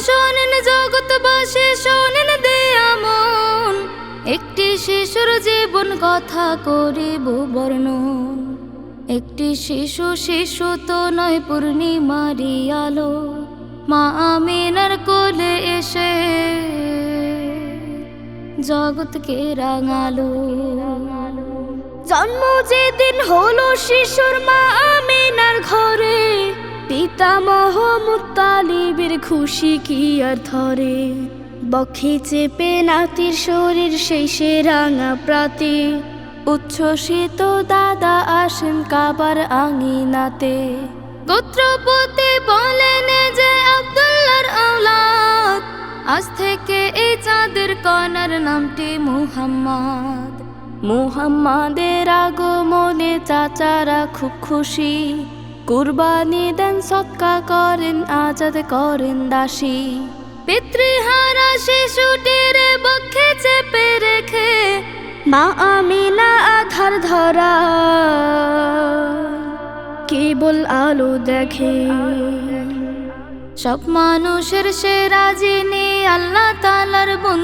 শোনেন জগৎবাসী শোনেন দেয়ামন একটি শিশুর জীবন কথা করিব বর্ণন। একটি শিশু শিশু তো নয় পূর্ণিমারি আলো। মা আমিনার কোলে এসে জগৎকে রাঙালো। জন্ম যেদিন হলো শিশুর মা পিতামহ মুতালিবের খুশি কি আর ধরে? বক্ষে চেপে নাতির শরীর সে রাঙা প্রাতে। উচ্ছ্বসিত দাদা আসেন কাবার আঙিনাতে। গোত্রপতি বলেন যে আব্দুল্লাহর আওলাদ, আজ থেকে এই চাঁদের কনার নামটি মুহাম্মদ। মুহাম্মাদের আগমনে চাচারা খুব খুশি। কুরবানি দেন, সৎকা করেন, আজাদ করেন দাসী। পিতৃহারা শিশুটির বক্ষে চেপে রেখে মা আমিনা আধার ধরা। কেবল আলো দেখে সব মানুষের সে যিনি আল্লাহ তালার বন্ধু